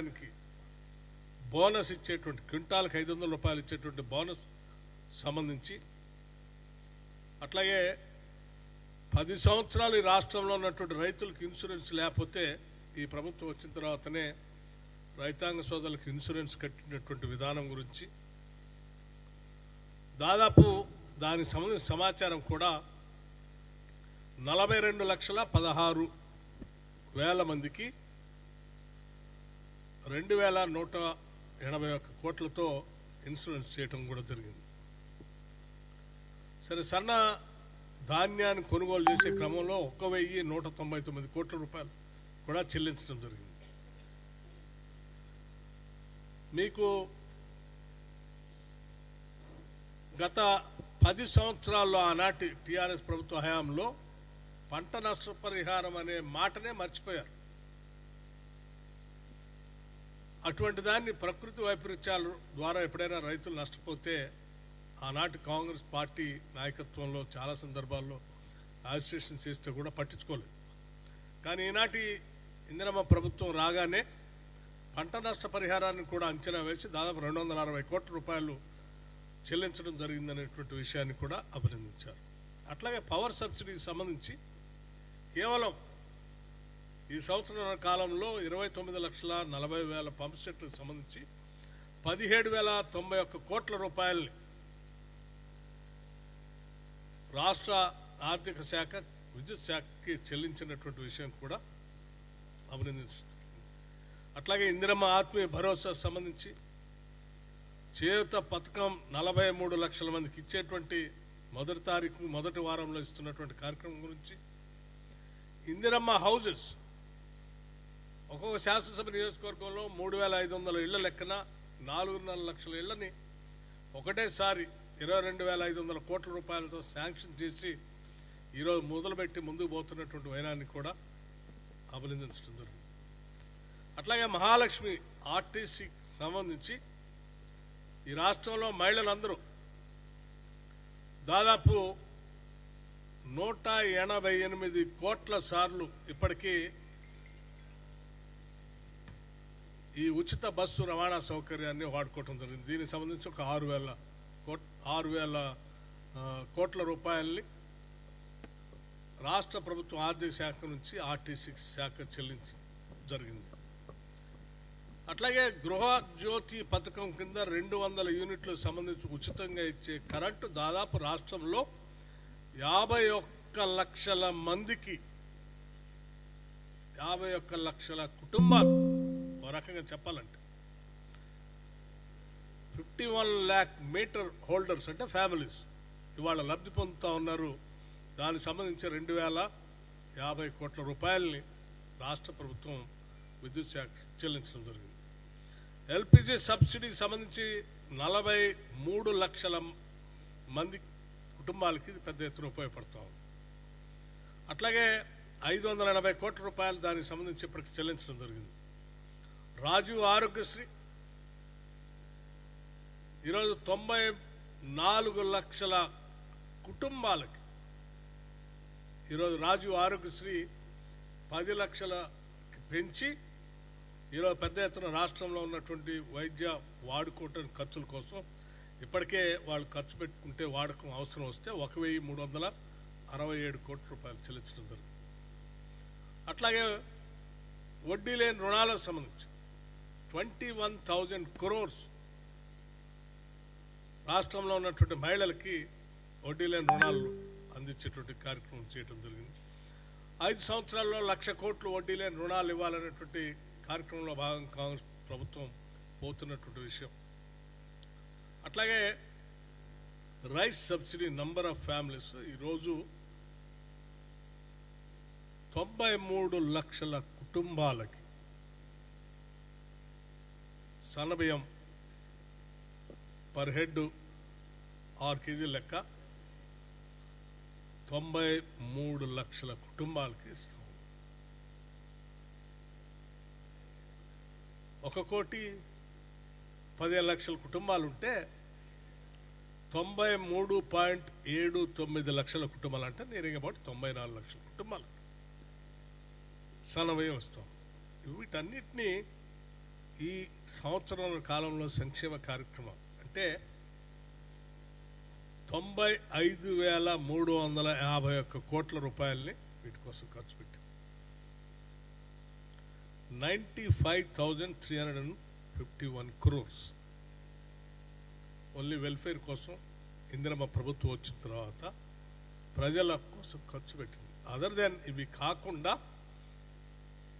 ధాన్యానికి బోనస్ ఇచ్చేటువంటి క్వింటాల్కి ఐదు వందల రూపాయలు ఇచ్చేటువంటి బోనస్ సంబంధించి అట్లాగే పది సంవత్సరాలు ఈ రాష్ట్రంలో ఉన్నటువంటి రైతులకు ఇన్సూరెన్స్ లేకపోతే ఈ ప్రభుత్వం వచ్చిన తర్వాతనే రైతాంగ సోదరులకు ఇన్సూరెన్స్ కట్టినటువంటి విధానం గురించి దాదాపు దానికి సంబంధించిన సమాచారం కూడా నలభై రెండు లక్షల పదహారు వేల మందికి రెండు వేల నూట ఎనభై ఒక్క కోట్లతో ఇన్సూరెన్స్ చేయటం కూడా జరిగింది. సరే సన్న ధాన్యాన్ని కొనుగోలు చేసే క్రమంలో ఒక్క వెయ్యి నూట తొంభై తొమ్మిది కోట్ల రూపాయలు కూడా చెల్లించడం జరిగింది. మీకు గత పది సంవత్సరాల్లో ఆనాటి టీఆర్ఎస్ ప్రభుత్వ హయాంలో పంట నష్టపరిహారం అనే మాటనే మర్చిపోయారు. అటువంటి దాన్ని ప్రకృతి వైపరీత్యాల ద్వారా ఎప్పుడైనా రైతులు నష్టపోతే ఆనాటి కాంగ్రెస్ పార్టీ నాయకత్వంలో చాలా సందర్భాల్లో అజిస్ట్రేషన్ చేస్తే కూడా పట్టించుకోలేదు. కానీ ఈనాటి ఇందిరమ్మ ప్రభుత్వం రాగానే పంట నష్ట పరిహారాన్ని కూడా అంచనా వేసి దాదాపు రెండు వందల అరవై కోట్ల రూపాయలు చెల్లించడం జరిగిందనేటువంటి విషయాన్ని కూడా అభినందించారు. అట్లాగే పవర్ సబ్సిడీకి సంబంధించి కేవలం ఈ సంవత్సరం కాలంలో ఇరవై తొమ్మిది లక్షల నలభై వేల పంప్ సెట్లకు సంబంధించి పదిహేడు వేల తొంభై ఒక్క కోట్ల రూపాయల్ని రాష్ట్ర ఆర్థిక శాఖ విద్యుత్ శాఖకి చెల్లించినటువంటి విషయం కూడా అభినందిస్తుంది. అట్లాగే ఇందిరమ్మ ఆత్మీయ భరోసా సంబంధించి చేయుత పథకం నలభై మూడు లక్షల మందికి ఇచ్చేటువంటి మొదటి తారీఖు మొదటి వారంలో ఇస్తున్నటువంటి కార్యక్రమం గురించి ఇందిరమ్మ హౌజెస్ ఒక్కొక్క శాసనసభ నియోజకవర్గంలో మూడు వేల ఐదు వందల ఇళ్ళ లెక్కన నాలుగున్నర లక్షల ఇళ్ళని ఒకటేసారి ఇరవై రెండు వేల ఐదు వందల కోట్ల రూపాయలతో శాంక్షన్ చేసి ఈరోజు మొదలుపెట్టి ముందుకు పోతున్నటువంటి వైనాన్ని కూడా అభినందించడం జరిగింది. అట్లాగే మహాలక్ష్మి ఆర్టీసీ సంబంధించి ఈ రాష్ట్రంలో మహిళలందరూ దాదాపు నూట ఎనభై ఎనిమిది కోట్ల సార్లు ఇప్పటికీ ఈ ఉచిత బస్సు రవాణా సౌకర్యాన్ని వాడుకోవటం జరిగింది. దీనికి సంబంధించి ఒక ఆరు వేల కోట్ ఆరు వేల కోట్ల రూపాయల్ని రాష్ట్ర ప్రభుత్వం ఆర్థిక శాఖ నుంచి ఆర్టీసీ శాఖ చెల్లించి జరిగింది. అట్లాగే గృహ జ్యోతి పథకం కింద రెండు వందల యూనిట్లకు సంబంధించి ఉచితంగా ఇచ్చే కరెంటు దాదాపు రాష్ట్రంలో యాభై ఒక్క లక్షల మందికి యాభై ఒక్క లక్షల కుటుంబాలు ఒక రకంగా చెప్పాలంటే fifty one lakh meter holders అంటే ఫ్యామిలీస్ ఇవాళ లబ్ధి పొందుతా ఉన్నారు. దానికి సంబంధించి రెండు వేల యాభై కోట్ల రూపాయల్ని రాష్ట్ర ప్రభుత్వం విద్యుత్ శాఖ చెల్లించడం జరిగింది. ఎల్పిజి సబ్సిడీకి సంబంధించి నలభై మూడు లక్షల మంది కుటుంబాలకి ఇది పెద్ద ఎత్తున ఉపయోగపడతా ఉంది. అట్లాగే ఐదు వందల ఎనభై కోట్ల రూపాయలు దానికి సంబంధించి ఇప్పటికి చెల్లించడం జరిగింది. రాజు ఆరోగ్యశ్రీ. ఈరోజు తొంభై నాలుగు లక్షల కుటుంబాలకి ఈరోజు రాజు ఆరోగ్యశ్రీ పది లక్షల పెంచి ఈరోజు పెద్ద ఎత్తున రాష్ట్రంలో ఉన్నటువంటి వైద్య వాడుకోవటం ఖర్చుల కోసం ఇప్పటికే వాళ్ళు ఖర్చు పెట్టుకుంటే వాడకం అవసరం వస్తే ఒక వెయ్యి మూడు వందల అరవై ఏడు కోట్ల రూపాయలు చెల్లించడం జరిగింది అట్లాగే వడ్డీ లేని రుణాలకు సంబంధించి ట్వంటీ వన్ థౌజండ్ క్రోర్స్. రాష్ట్రంలో ఉన్నటువంటి మహిళలకి వడ్డీ లేని రుణాలు అందించేటువంటి కార్యక్రమం చేయడం జరిగింది. ఐదు సంవత్సరాల్లో లక్ష కోట్లు వడ్డీ లేని రుణాలు ఇవ్వాలనేటువంటి కార్యక్రమంలో భాగంగా కాంగ్రెస్ ప్రభుత్వం పోతున్నటువంటి విషయం. అట్లాగే rice subsidy number of families ఈరోజు తొంభై మూడు లక్షల కుటుంబాలకి సన్నబియ్యం పర్ హెడ్ ఆరు కేజీ లెక్క. తొంభై మూడు లక్షల కుటుంబాలకి ఇస్తాం. ఒక కోటి పదిహేను లక్షల కుటుంబాలు ఉంటే తొంభై మూడు పాయింట్ ఏడు తొమ్మిది లక్షల కుటుంబాలు అంటే నేరుగా పాటు తొంభై నాలుగు లక్షల కుటుంబాలు. సన్నవయం వస్తాం వీటన్నిటినీ ఈ సంవత్సరం కాలంలో సంక్షేమ కార్యక్రమం. అంటే తొంభై ఐదు వేల మూడు వందల యాభై ఒక్క కోట్ల రూపాయల్ని వీటి కోసం ఖర్చు పెట్టాం. Ninety five thousand three hundred and fifty one crores. Only welfare కోసం ఇందిరమ్మ ప్రభుత్వం వచ్చిన తర్వాత ప్రజల కోసం ఖర్చు పెట్టింది. అదర్ దెన్ ఇవి కాకుండా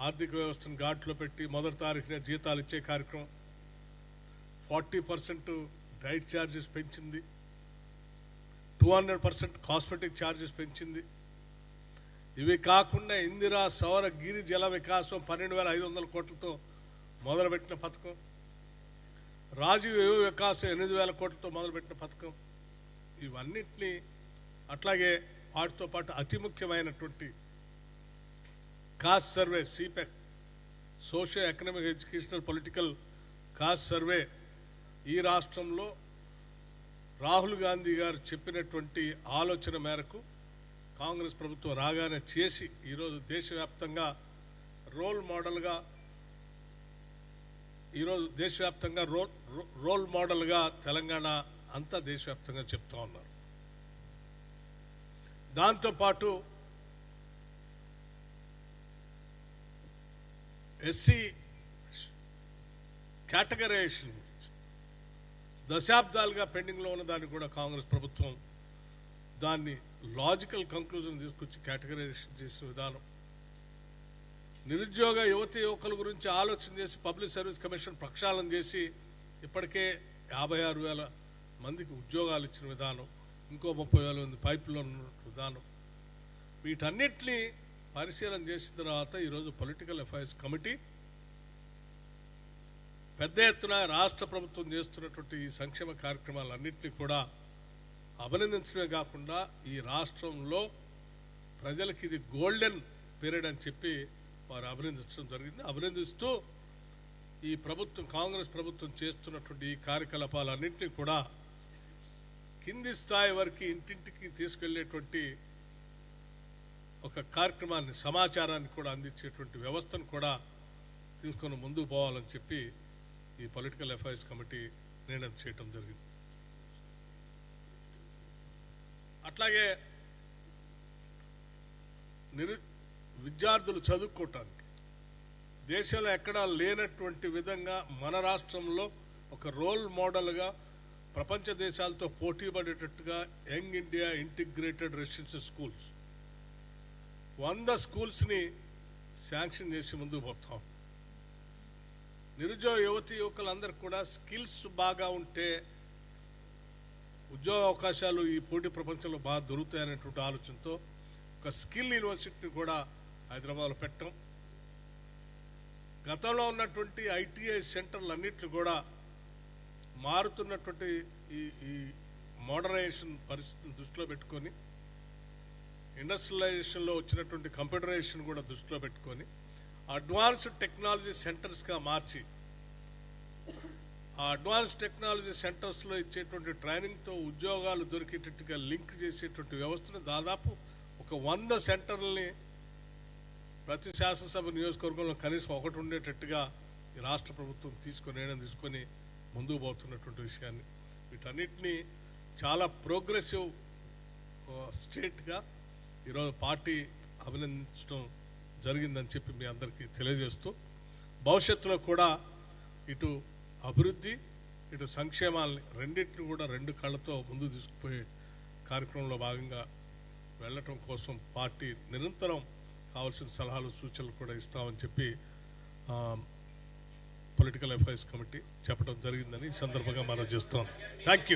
ఆర్థిక వ్యవస్థను ఘాట్లో పెట్టి మొదటి తారీఖున జీతాలు ఇచ్చే కార్యక్రమం. ఫార్టీ పర్సెంట్ డైట్ ఛార్జెస్ పెంచింది. Two hundred percent cosmetic charges పెంచింది. ఇవి కాకుండా ఇందిరా సౌర గిరి జల వికాసం పన్నెండు వేల ఐదు వందల కోట్లతో మొదలుపెట్టిన పథకం. రాజీవ్ యువ వికాసం ఎనిమిది వేల కోట్లతో మొదలుపెట్టిన పథకం. ఇవన్నిటినీ అట్లాగే వాటితో పాటు అతి ముఖ్యమైనటువంటి caste survey సిపెక్ social economic educational political caste survey. ఈ రాష్ట్రంలో రాహుల్ గాంధీ గారు చెప్పినటువంటి ఆలోచన మేరకు కాంగ్రెస్ ప్రభుత్వం రాగానే చేసి ఈరోజు దేశవ్యాప్తంగా రోల్ మోడల్గా ఈరోజు దేశవ్యాప్తంగా రోల్ రోల్ మోడల్గా తెలంగాణ అంతా దేశవ్యాప్తంగా చెప్తా ఉన్నారు. దాంతోపాటు ఎస్సీ కేటగరైజేషన్ దశాబ్దాలుగా పెండింగ్లో ఉన్న దాన్ని కూడా కాంగ్రెస్ ప్రభుత్వం దాన్ని లాజికల్ కంక్లూజన్ తీసుకొచ్చి కేటగరైజేషన్ చేసిన విధానం. నిరుద్యోగ యువతి యువకుల గురించి ఆలోచన చేసి పబ్లిక్ సర్వీస్ కమిషన్ ప్రక్షాళన చేసి ఇప్పటికే యాభై ఆరు వేల మందికి ఉద్యోగాలు ఇచ్చిన విధానం ఇంకో ముప్పై వేల మంది పైపులో ఉన్న విధానం. వీటన్నిటినీ పరిశీలన చేసిన తర్వాత ఈరోజు పొలిటికల్ అఫైర్స్ కమిటీ పెద్ద ఎత్తున రాష్ట్ర ప్రభుత్వం చేస్తున్నటువంటి ఈ సంక్షేమ కార్యక్రమాలన్నింటినీ కూడా అభినందించడమే కాకుండా ఈ రాష్ట్రంలో ప్రజలకి ఇది గోల్డెన్ పీరియడ్ అని చెప్పి వారు అభినందించడం జరిగింది. అభినందిస్తూ ఈ ప్రభుత్వం కాంగ్రెస్ ప్రభుత్వం చేస్తున్నటువంటి ఈ కార్యకలాపాలన్నింటినీ కూడా కింది స్థాయి వరకు ఇంటింటికి తీసుకెళ్ళేటువంటి ఒక కార్యక్రమాన్ని సమాచారాన్ని కూడా అందించేటువంటి వ్యవస్థను కూడా తీసుకొని ముందుకు పోవాలని చెప్పి ఈ పొలిటికల్ అఫైర్స్ కమిటీ నిర్ణయం చేయటం జరిగింది. అట్లాగే నిరు విద్యార్థులు చదువుకోవటానికి దేశంలో ఎక్కడా లేనటువంటి విధంగా మన రాష్ట్రంలో ఒక రోల్ మోడల్గా ప్రపంచ దేశాలతో పోటీ పడేటట్టుగా young India integrated residential schools వంద స్కూల్స్ని శాంక్షన్ చేసి ముందుకు పోతాం. నిరుద్యోగ యువతి యువకులందరికీ కూడా స్కిల్స్ బాగా ఉంటే ఉద్యోగ అవకాశాలు ఈ పోటీ ప్రపంచంలో బాగా దొరుకుతాయనేటువంటి ఆలోచనతో ఒక స్కిల్ యూనివర్సిటీని కూడా హైదరాబాద్లో పెట్టడం గతంలో ఉన్నటువంటి ఐటీఐ సెంటర్లు అన్నింటిని కూడా మారుతున్నటువంటి ఈ ఈ మోడర్నైజేషన్ పరిస్థితిని దృష్టిలో పెట్టుకొని ఇండస్ట్రియలైజేషన్లో వచ్చినటువంటి కంప్యూటరైజేషన్ కూడా దృష్టిలో పెట్టుకొని అడ్వాన్స్డ్ టెక్నాలజీ సెంటర్స్గా మార్చి ఆ అడ్వాన్స్ టెక్నాలజీ సెంటర్స్లో ఇచ్చేటువంటి ట్రైనింగ్తో ఉద్యోగాలు దొరికేటట్టుగా లింక్ చేసేటువంటి వ్యవస్థను దాదాపు ఒక వంద సెంటర్లని ప్రతి శాసనసభ నియోజకవర్గంలో కనీసం ఒకటి ఉండేటట్టుగా ఈ రాష్ట్ర ప్రభుత్వం తీసుకుని నిర్ణయం తీసుకొని ముందుకు పోతున్నటువంటి విషయాన్ని. వీటన్నిటినీ చాలా ప్రోగ్రెసివ్ స్టేట్గా ఈరోజు పార్టీ అభినందించడం జరిగిందని చెప్పి మీ అందరికీ తెలియజేస్తూ భవిష్యత్తులో కూడా ఇటు అభివృద్ధి ఇటు సంక్షేమాల్ని రెండింటిని కూడా రెండు కళ్ళతో ముందు తీసుకుపోయే కార్యక్రమంలో భాగంగా వెళ్ళటం కోసం పార్టీ నిరంతరం కావాల్సిన సలహాలు సూచనలు కూడా ఇస్తామని చెప్పి పొలిటికల్ అఫైర్స్ కమిటీ చెప్పడం జరిగిందని ఈ సందర్భంగా మనం చేస్తాం థ్యాంక్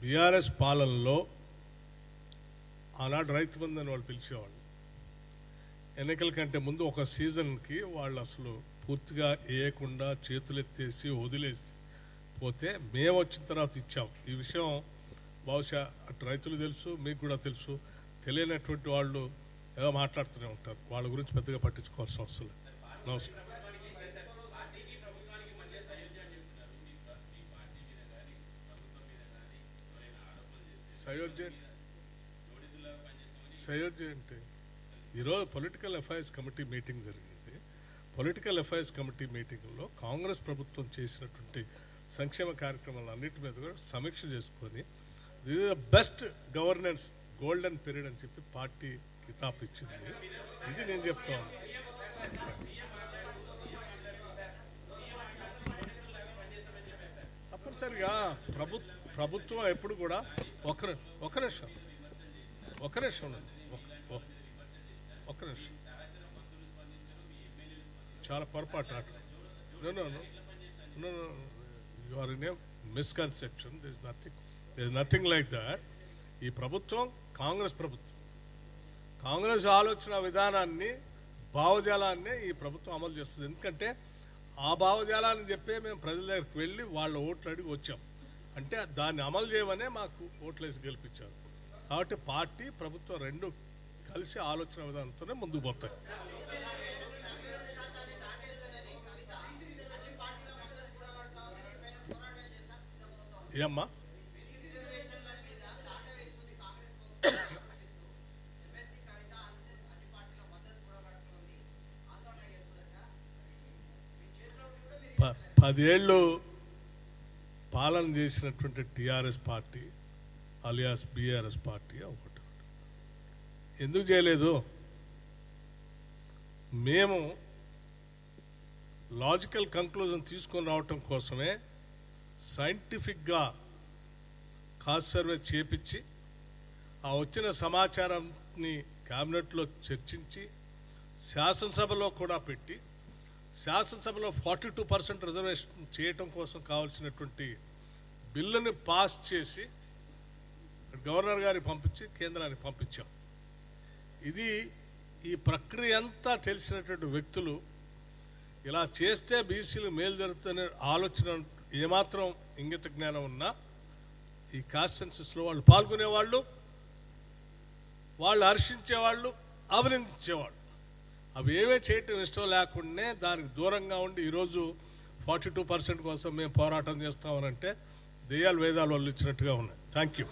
బీఆర్ఎస్ పాలనలో ఆనాడు రైతు బంధు అని వాళ్ళు పిలిచేవాళ్ళు. ఎన్నికల కంటే ముందు ఒక సీజన్కి వాళ్ళు అసలు పూర్తిగా వేయకుండా చేతులెత్తేసి వదిలేసి పోతే మేము వచ్చిన తర్వాత ఇచ్చాం. ఈ విషయం బహుశా అటు రైతులు తెలుసు మీకు కూడా తెలుసు. తెలియనటువంటి వాళ్ళు ఏదో మాట్లాడుతూనే ఉంటారు. వాళ్ళ గురించి పెద్దగా పట్టించుకోవాల్సిన అవసరం నమస్కారం. సయోధ్య సయోధ్య అంటే ఈరోజు పొలిటికల్ అఫైర్స్ కమిటీ మీటింగ్ జరిగింది. పొలిటికల్ అఫైర్స్ కమిటీ మీటింగ్లో కాంగ్రెస్ ప్రభుత్వం చేసినటువంటి సంక్షేమ కార్యక్రమాలు అన్నిటి మీద కూడా సమీక్ష చేసుకొని ఇది బెస్ట్ గవర్నెన్స్ గోల్డెన్ పీరియడ్ అని చెప్పి పార్టీ కితాబ్ ఇచ్చింది ఇది నేను చెప్తాను తప్పనిసరిగా ప్రభుత్వం ఎప్పుడు కూడా ఒక ని- ఒక నిమిషం. ఒక నిమిషం ఉండండి. ఒక- ఒక్క నిమిషం. చాలా పొరపాటు ఆట you are in a misconception this nothing this nothing like that ఈ ప్రభుత్వం కాంగ్రెస్ ప్రభుత్వం. కాంగ్రెస్ ఆలోచన విధానాన్ని భావజాలాన్ని ఈ ప్రభుత్వం అమలు చేస్తుంది. ఎందుకంటే ఆ భావజాలాన్ని చెప్పే మేము ప్రజల దగ్గరికి వెళ్ళి వాళ్ళ ఓట్లు అడిగి వచ్చాం. అంటే దాన్ని అమలు చేయమనే మాకు ఓట్లేసి గెలిపించారు. కాబట్టి పార్టీ ప్రభుత్వం రెండు కలిసి ఆలోచన విధానంతోనే ముందుకు పోతాయి. ఏమ్మా? ప- పదేళ్ళు పాలన చేసినటువంటి TRS party alias BRS party ఒకటి. ఎందుకు చేయలేదు? మేము లాజికల్ కంక్లూజన్ తీసుకొని రావటం కోసమే సైంటిఫిక్గా కాస్ట్ సర్వే చేపించి ఆ వచ్చిన సమాచారాన్ని క్యాబినెట్లో చర్చించి శాసనసభలో కూడా పెట్టి శాసనసభలో ఫార్టీ టూ పర్సెంట్ రిజర్వేషన్ చేయటం కోసం కావాల్సినటువంటి బిల్లుని పాస్ చేసి గవర్నర్ గారికి పంపించి కేంద్రానికి పంపించాం. ఇది ఈ ప్రక్రియ అంతా తెలిసినటువంటి వ్యక్తులు ఇలా చేస్తే బీసీలు మేలు జరుగుతుందనే ఆలోచన ఏమాత్రం ఇంగిత జ్ఞానం ఉన్నా ఈ కాన్స్టెన్సెస్లో వాళ్ళు పాల్గొనేవాళ్ళు వాళ్ళు హర్షించేవాళ్ళు అభినందించేవాళ్ళు. అవి ఏవే చేయటం ఇష్టం లేకుండానే దానికి దూరంగా ఉండి ఈరోజు ఫార్టీ టూ పర్సెంట్ కోసం మేము పోరాటం చేస్తామనంటే దెయ్యాలు వేదాలు వాళ్ళు ఇచ్చినట్టుగా ఉన్నాయి. Thank you